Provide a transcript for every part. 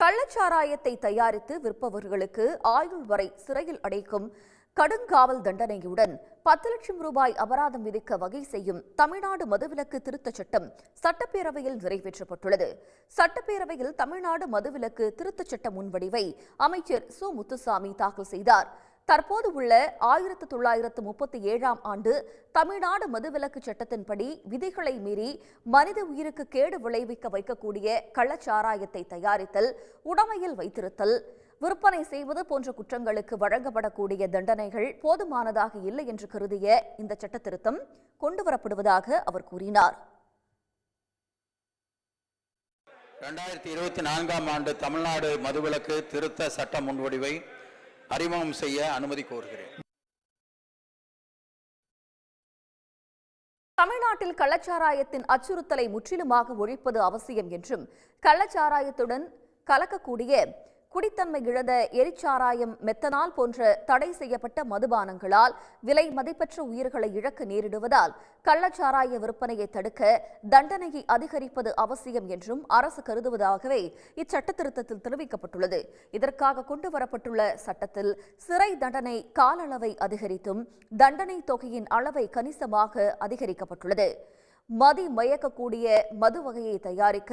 கள்ளச்சாராயத்தை தயாரித்து விற்பவர்களுக்கு ஆயுள் வரை சிறையில் அடைக்கும் கடுங்காவல் தண்டனையுடன் பத்து லட்சம் ரூபாய் அபராதம் விதிக்க வகை செய்யும் தமிழ்நாடு மதுவிலக்கு திருத்தச் சட்டம் சட்டப்பேரவையில் நிறைவேற்றப்பட்டுள்ளது. சட்டப்பேரவையில் தமிழ்நாடு மதுவிலக்கு திருத்தச் சட்ட முன்வடிவை அமைச்சர் சு. முத்துசாமி தாக்கல் செய்தார். தற்போது உள்ள ஆயிரத்து தொள்ளாயிரத்து முப்பத்தி ஏழாம் ஆண்டு தமிழ்நாடு மதுவிலக்கு சட்டத்தின்படி விதிகளை மீறி மனித உயிருக்கு கேடு விளைவிக்க வைக்கக்கூடிய கள்ளச்சாராயத்தை தயாரித்தல் உடமையில் வைத்திருத்தல் விற்பனை செய்வது போன்ற குற்றங்களுக்கு வழங்கப்படக்கூடிய தண்டனைகள் போதுமானதாக இல்லை என்று கருதிய இந்த சட்ட திருத்தம் கொண்டுவரப்படுவதாக அவர் கூறினார். இரண்டாயிரத்தி இருபத்தி நான்காம் ஆண்டு தமிழ்நாடு மதுவிலக்கு திருத்த சட்ட முன்வடிவை அறிமுகம் செய்ய அனுமதி கோருகிறேன். தமிழ்நாட்டில் கள்ளச்சாராயத்தின் அச்சுறுத்தலை முற்றிலுமாக ஒழிப்பது அவசியம் என்றும் கள்ளச்சாராயத்துடன் கலக்கக்கூடிய குடித்தன்மை இழந்த எரிச்சாராயம் மெத்தனால் போன்ற தடை செய்யப்பட்ட மதுபானங்களால் விலை மதிப்பற்ற உயிர்களை இழக்க நேரிடுவதால் கள்ளச்சாராய விற்பனையை தடுக்க தண்டனையை அதிகரிப்பது அவசியம் என்றும் அரசு கருதுவதாகவே இச்சட்ட திருத்தத்தில் தெரிவிக்கப்பட்டுள்ளது. இதற்காக கொண்டுவரப்பட்டுள்ள சட்டத்தில் சிறை தண்டனை கால அளவை அதிகரித்தும் தண்டனை தொகையின் அளவை கணிசமாக அதிகரிக்கப்பட்டுள்ளது. மதி மயக்கக்கூடிய மது வகையை தயாரிக்க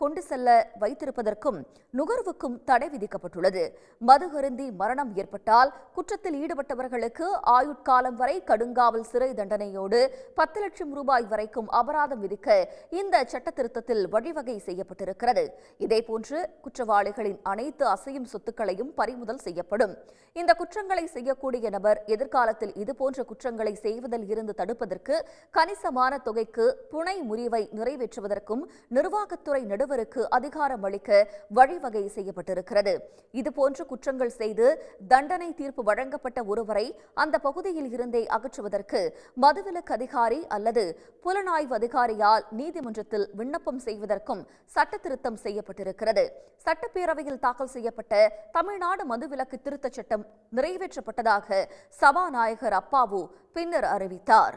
கொண்டு செல்ல வைத்திருப்பதற்கும் நுகர்வுக்கும் தடை விதிக்கப்பட்டுள்ளது. மது அருந்தி மரணம் ஏற்பட்டால் குற்றத்தில் ஈடுபட்டவர்களுக்கு ஆயுட்காலம் வரை கடுங்காவல் சிறை தண்டனையோடு பத்து லட்சம் ரூபாய் வரைக்கும் அபராதம் விதிக்க இந்த சட்ட திருத்தத்தில் வழிவகை செய்யப்பட்டிருக்கிறது. இதேபோன்று குற்றவாளிகளின் அனைத்து அசையும் சொத்துக்களையும் பறிமுதல் செய்யப்படும். இந்த குற்றங்களை செய்யக்கூடிய நபர் எதிர்காலத்தில் இதுபோன்ற குற்றங்களை செய்வதில் இருந்து தடுப்பதற்கு கணிசமான தொகைக்கு புனை முறிவை நிறைவேற்றுவதற்கும் நிர்வாகத்துறை நடுவருக்கு அதிகாரம் அளிக்க வழிவகை செய்யப்பட்டிருக்கிறது. இதுபோன்ற குற்றங்கள் செய்து தண்டனை தீர்ப்பு வழங்கப்பட்ட ஒருவரை அந்த பகுதியில் இருந்தே அகற்றுவதற்கு மதுவிலக்கு அதிகாரி அல்லது புலனாய்வு அதிகாரியால் நீதிமன்றத்தில் விண்ணப்பம் செய்வதற்கும் சட்ட திருத்தம் செய்யப்பட்டிருக்கிறது. சட்டப்பேரவையில் தாக்கல் செய்யப்பட்ட தமிழ்நாடு மதுவிலக்கு திருத்தச் சட்டம் நிறைவேற்றப்பட்டதாக சபாநாயகர் அப்பாவு பின்னர் அறிவித்தார்.